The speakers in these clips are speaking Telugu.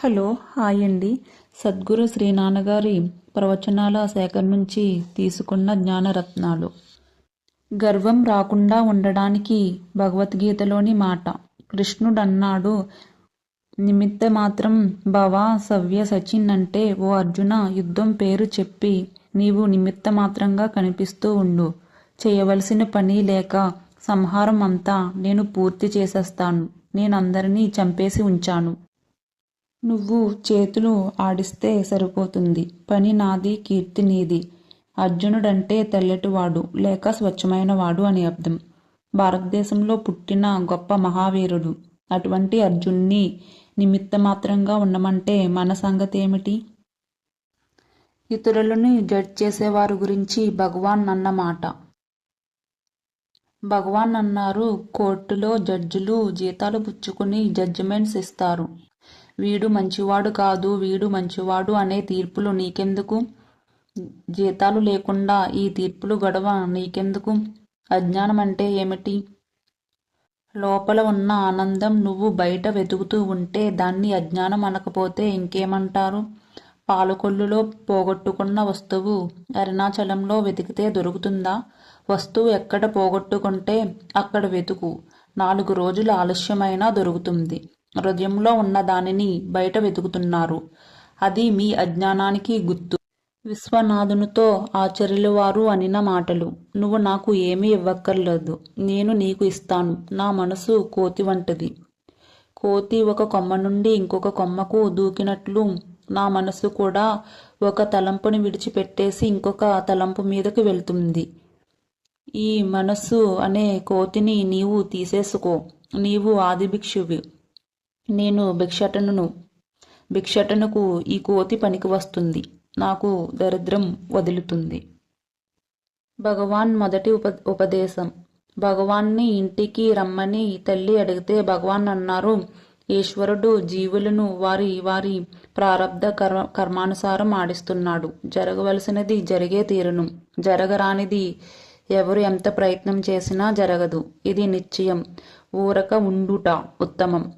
హలో హాయ్ అండి. సద్గురు శ్రీ నాన్నగారి ప్రవచనాల సేకరణ నుంచి తీసుకున్న జ్ఞానరత్నాలు. గర్వం రాకుండా ఉండడానికి భగవద్గీతలోని మాట కృష్ణుడు అన్నాడు నిమిత్త మాత్రం భవ సవ్య సచిన్ అంటే ఓ అర్జున యుద్ధం పేరు చెప్పి నీవు నిమిత్త మాత్రంగా కనిపిస్తూ ఉండు. చేయవలసిన పని లేక సంహారం అంతా నేను పూర్తి చేసేస్తాను. నేనందరినీ చంపేసి ఉంచాను. నువ్వు చేతులు ఆడిస్తే సరిపోతుంది. పని నాది కీర్తి నీది. అర్జునుడంటే తెల్లటివాడు లేక స్వచ్ఛమైనవాడు అని అర్థం. భారతదేశంలో పుట్టిన గొప్ప మహావీరుడు. అటువంటి అర్జున్ని నిమిత్త మాత్రంగా ఉండమంటే మన సంగతి ఏమిటి? ఇతరులని జడ్జ్ చేసేవారు గురించి భగవాన్ అన్నమాట భగవాన్ అన్నారు కోర్టులో జడ్జిలు జీతాలు పుచ్చుకుని జడ్జిమెంట్స్ ఇస్తారు. వీడు మంచివాడు కాదు వీడు మంచివాడు అనే తీర్పులు నీకెందుకు? జీతాలు లేకుండా ఈ తీర్పులు గొడవ నీకెందుకు? అజ్ఞానం అంటే ఏమిటి? లోపల ఉన్న ఆనందం నువ్వు బయట వెతుకుతూ ఉంటే దాన్ని అజ్ఞానం అనకపోతే ఇంకేమంటారు? పాలకొల్లులో పోగొట్టుకున్న వస్తువు అరుణాచలంలో వెతికితే దొరుకుతుందా? వస్తువు ఎక్కడ పోగొట్టుకుంటే అక్కడ వెతుకు. నాలుగు రోజులు ఆలస్యమైనా దొరుకుతుంది. హృదయంలో ఉన్న దానిని బయట వెతుకుతున్నారు. అది మీ అజ్ఞానానికి గుర్తు. విశ్వనాథునితో ఆచర్యులవారు అనిన మాటలు. నువ్వు నాకు ఏమీ ఇవ్వక్కర్లేదు. నేను నీకు ఇస్తాను. నా మనసు కోతి వంటిది. కోతి ఒక కొమ్మ నుండి ఇంకొక కొమ్మకు దూకినట్లు నా మనసు కూడా ఒక తలంపుని విడిచిపెట్టేసి ఇంకొక తలంపు మీదకు వెళ్తుంది. ఈ మనస్సు అనే కోతిని నీవు తీసేసుకో. నీవు ఆదిభిక్షువి. నేను భిక్షటనును భిక్షటనకు ఈ కోతి పనికి వస్తుంది. నాకు దరిద్రం వదులుతుంది. భగవాన్ మొదటి ఉప ఉపదేశం. భగవాన్ని ఇంటికి రమ్మని తల్లి అడిగితే భగవాన్ అన్నారు ఈశ్వరుడు జీవులను వారి వారి ప్రారంధ కర్మ కర్మానుసారం ఆడిస్తున్నాడు. జరగవలసినది జరిగే తీరును. జరగరానిది ఎవరు ఎంత ప్రయత్నం చేసినా జరగదు. ఇది నిశ్చయం. ఊరక ఉండుట ఉత్తమం.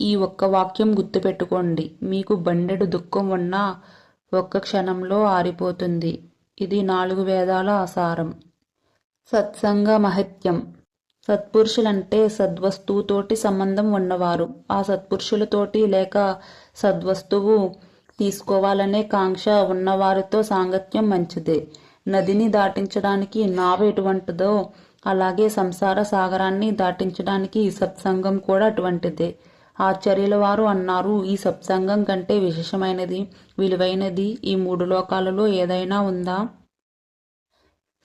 ఈ ఒక్క వాక్యం గుర్తుపెట్టుకోండి. మీకు బండెడు దుఃఖం ఉన్నా ఒక్క క్షణంలో ఆరిపోతుంది. ఇది నాలుగు వేదాల ఆసారం. సత్సంగ మహత్యం. సత్పురుషులంటే సద్వస్తువుతోటి సంబంధం ఉన్నవారు. ఆ సత్పురుషులతోటి లేక సద్వస్తువు తీసుకోవాలనే కాంక్ష ఉన్నవారితో సాంగత్యం మంచిదే. నదిని దాటించడానికి నావ ఎటువంటిదో అలాగే సంసార సాగరాన్ని దాటించడానికి సత్సంగం కూడా అటువంటిదే. ఆచార్యుల వారు అన్నారు. ఈ సత్సంగం కంటే విశేషమైనది విలువైనది ఈ మూడు లోకాలలో ఏదైనా ఉందా?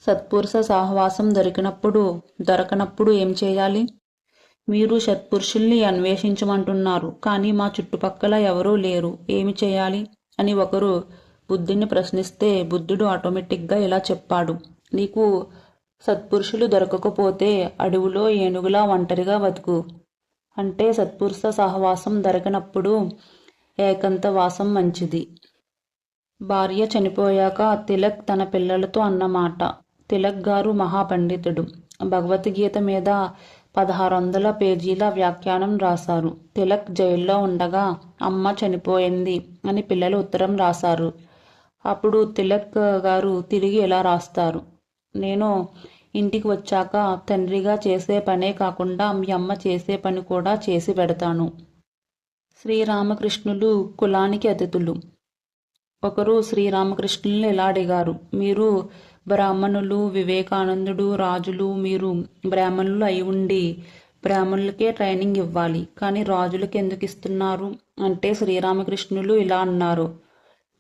సత్పురుష సహవాసం దొరికినప్పుడు దొరకనప్పుడు ఏం చేయాలి? మీరు సత్పురుషుల్ని అన్వేషించమంటున్నారు కానీ మా చుట్టుపక్కల ఎవరూ లేరు. ఏమి చేయాలి? అని ఒకరు బుద్ధుని ప్రశ్నిస్తే బుద్ధుడు ఆటోమేటిక్గా ఇలా చెప్పాడు. నీకు సత్పురుషులు దొరకకపోతే అడవిలో ఏనుగులా ఒంటరిగా బతుకు. అంటే సత్పురుష సహవాసం దొరకనప్పుడు ఏకంత వాసం మంచిది. భార్య చనిపోయాక తిలక్ తన పిల్లలతో అన్నమాట. తిలక్ గారు మహాపండితుడు. భగవద్గీత మీద పదహారు వందల పేజీల వ్యాఖ్యానం రాశారు. తిలక్ జైల్లో ఉండగా అమ్మ చనిపోయింది అని పిల్లలు ఉత్తరం రాశారు. అప్పుడు తిలక్ గారు తిరిగి ఎలా రాస్తారు? నేను ఇంటికి వచ్చాక తండ్రిగా చేసే పనే కాకుండా మీ అమ్మ చేసే పని కూడా చేసి పెడతాను. శ్రీరామకృష్ణులు కులానికి అతిథులు. ఒకరు శ్రీరామకృష్ణుల్ని ఇలా అడిగారు? మీరు బ్రాహ్మణులు వివేకానందుడు రాజులు మీరు బ్రాహ్మణులు అయి ఉండి బ్రాహ్మణులకే ట్రైనింగ్ ఇవ్వాలి. కానీ రాజులకు ఎందుకు ఇస్తున్నారు? అంటే శ్రీరామకృష్ణులు ఇలా అన్నారు.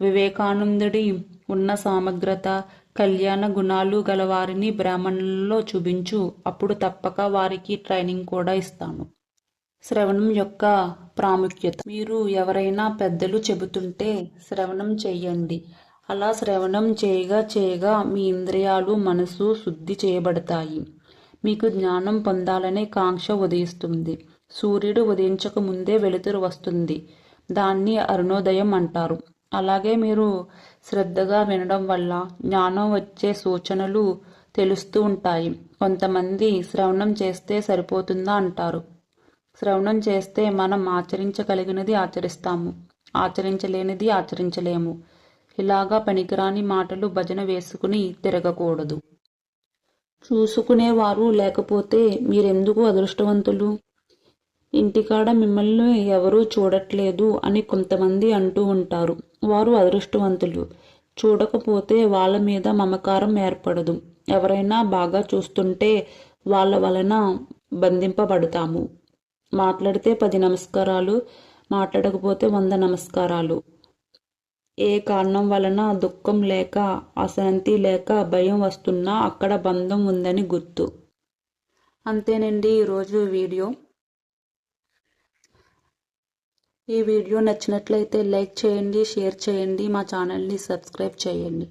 వివేకానందుడి ఉన్న సామగ్రత కళ్యాణ గుణాలు గలవారిని బ్రాహ్మణులలో చూపించు. అప్పుడు తప్పక వారికి ట్రైనింగ్ కూడా ఇస్తాను. శ్రవణం యొక్క ప్రాముఖ్యత. మీరు ఎవరైనా పెద్దలు చెబుతుంటే శ్రవణం చేయండి అలా శ్రవణం చేయగా చేయగా మీ ఇంద్రియాలు మనసు శుద్ధి చేయబడతాయి. మీకు జ్ఞానం పొందాలనే కాంక్ష ఉదయిస్తుంది. సూర్యుడు ఉదయించక ముందే వెలుతురు వస్తుంది. దాన్ని అరుణోదయం అంటారు. అలాగే మీరు శ్రద్ధగా వినడం వల్ల జ్ఞానం వచ్చే సూచనలు తెలుస్తూ ఉంటాయి. కొంతమంది శ్రవణం చేస్తే సరిపోతుందా అంటారు. శ్రవణం చేస్తే మనం ఆచరించగలిగినది ఆచరిస్తాము. ఆచరించలేనిది ఆచరించలేము. ఇలాగా పనికిరాని మాటలు భజన వేసుకుని తిరగకూడదు. చూసుకునేవారు లేకపోతే మీరెందుకు అదృష్టవంతులు? ఇంటికాడ మిమ్మల్ని ఎవరూ చూడట్లేదు అని కొంతమంది అంటూ ఉంటారు. వారు అదృష్టవంతులు. చూడకపోతే వాళ్ళ మీద మమకారం ఏర్పడదు. ఎవరైనా బాగా చూస్తుంటే వాళ్ళ వలన బంధింపబడతాము. మాట్లాడితే పది నమస్కారాలు మాట్లాడకపోతే వంద నమస్కారాలు. ఏ కారణం వలన దుఃఖం లేక అశాంతి లేక భయం వస్తున్నా అక్కడ బంధం ఉందని గుర్తు. అంతేనండి ఈరోజు వీడియో. ఈ వీడియో నచ్చినట్లయితే లైక్ చేయండి షేర్ చేయండి మా ఛానల్ని సబ్స్క్రైబ్ చేయండి.